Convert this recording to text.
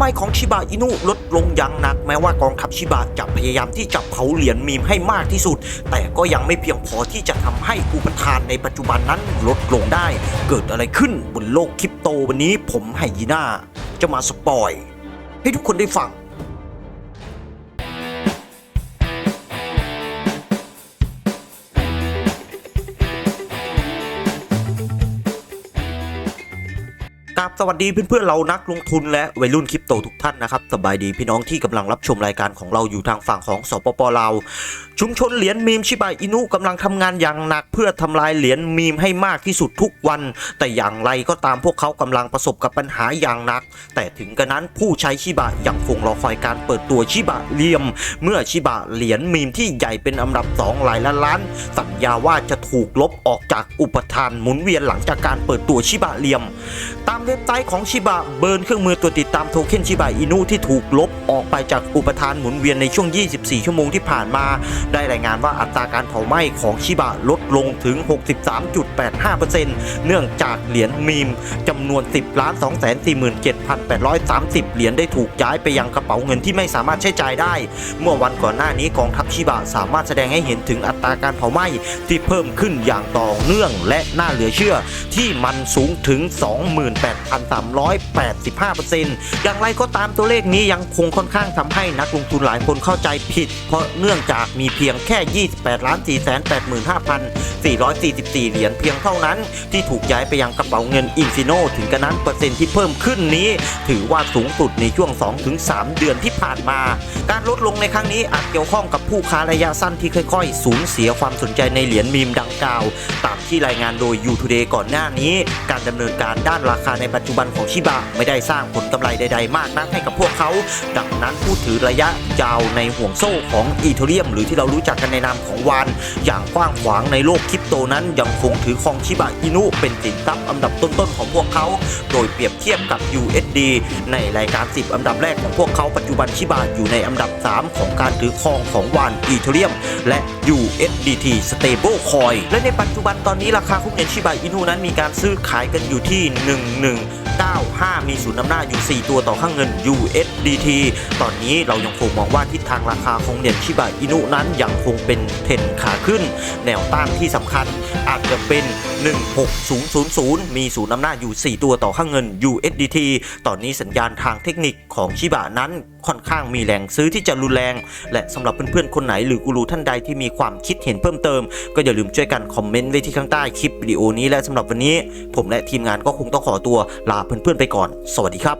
ไหม้ของชิบะอินุลดลงอย่างหนักแม้ว่ากองทัพชิบะจะพยายามที่จะเผาเหรียญมีมให้มากที่สุด แต่ก็ยังไม่เพียงพอที่จะทำให้อุปทานในปัจจุบันนั้นลดลงได้ เกิดอะไรขึ้นบนโลกคริปโตวันนี้ผมไหยีน่าจะมาสปอย ให้ทุกคนได้ฟัง กับสวัสดีเพื่อนๆเรานักลงทุนและวัยรุ่นคริปโตทุกท่านนะครับสบายดีพี่น้องที่กำลังรับชมรายการของเราอยู่ทางฝั่งของสปปลาวชุมชนเหรียญมีมชิบะอินุกำลังทำงานอย่างหนักเพื่อทำลายเหรียญมีมให้มากที่สุดทุกวัน แต่อย่างไรก็ตามพวกเขากำลังประสบกับปัญหาอย่างหนัก แต่ถึงกระนั้นผู้ใช้ชิบะยังคงรอคอยการเปิดตัวชิบะเหลี่ยม เมื่อชิบะเหรียญมีมที่ใหญ่เป็นอันดับสองหลายล้านล้าน สัญญาว่าจะถูกลบออกจากอุปทานหมุนเวียนหลังจากการเปิดตัวชิบะเหลี่ยม ตามเว็บไซต์ของชิบะเบิร์นเครื่องมือตัวติดตามโทเค็นชิบะอินุที่ถูกลบออกไปจากอุปทานหมุนเวียนในช่วง 24 ชั่วโมงที่ผ่านมา ได้รายงานว่าอัตราการเผาไหม้ของชิบะลดลงถึง 63.85%เนื่องจากเหรียญมีมจำนวน 10ล้าน247,830 เหรียญได้ถูกย้ายไปยังกระเป๋าเงินที่ไม่สามารถใช้จ่ายได้ เมื่อวันก่อนหน้านี้กองทัพชิบะสามารถแสดงให้เห็นถึงอัตราการเผาไหม้ที่เพิ่มขึ้นอย่างต่อเนื่องและน่าเหลือเชื่อที่มันสูงถึง 28 28,385%อย่างไรก็ตามตัวเลขนี้ยังคงค่อนข้างทำให้นักลงทุนหลายคนเข้าใจผิด เพราะเนื่องจากมีเพียงแค่ 28ล้าน485,444 เหรียญเพียงเท่านั้น ที่ถูกย้ายไปยังกระเป๋าเงินอินฟิโนถึงกระนั้นเปอร์เซ็นต์ที่เพิ่มขึ้นนี้ ถือว่าสูงสุดในช่วง 2-3 เดือนที่ผ่านมา การลดลงในครั้งนี้อาจเกี่ยวข้องกับผู้ค้าระยะสั้นที่ค่อยๆ สูญเสียความสนใจในเหรียญมีมดังกล่าว ตามที่รายงานโดย u t o d a y ก่อนหน้านี้ การดำเนินการด้านราคาในปัจจุบันของชิบะไม่ได้สร้างผลกำไรใด ๆ มากนักให้กับพวกเขา ดังนั้นผู้ถือระยะยาวในห่วงโซ่ของอีเทเรียม หรือที่เรารู้จักกันในนามของวาน อย่างกว้างขวางในโลกคริปโตนั้น ยังคงถือครองชิบะอินุเป็นสินทรัพย์อันดับต้นๆของพวกเขา โดยเปรียบเทียบกับ USD ในรายการ 10 อันดับแรกของพวกเขาปัจจุบันชิบะอยู่ในอันดับ 3 ของการถือครองของวานอีเทเรียม และ USDT Stable Coin และในปัจจุบันตอนนี้ราคาของเหรียญชิบะอินุนั้นมีการซื้อขายกันอยู่ที่95 มีศูนย์นำหน้าอยู่ 4 ตัวต่อข้างเงิน USDT ตอนนี้เรายังคงมองว่าทิศทางราคาของเหรียญชิบะอินุนั้นยังคงเป็นเทรนขาขึ้น แนวต้านที่สำคัญอาจจะเป็น 16000 มีศูนย์นำหน้าอยู่ 4 ตัวต่อข้างเงิน USDT ตอนนี้สัญญาณทางเทคนิคของชิบะนั้นค่อนข้างมีแรงซื้อที่จะรุนแรง และสำหรับเพื่อนๆคนไหนหรือกูรูท่านใดที่มีความคิดเห็นเพิ่มเติม ก็อย่าลืมช่วยกันคอมเมนต์ไว้ที่ข้างใต้คลิปวิดีโอนี้และสำหรับวันนี้ ผมและทีมงานก็คงต้องขอตัวลาเพื่อนๆไปก่อน สวัสดีครับ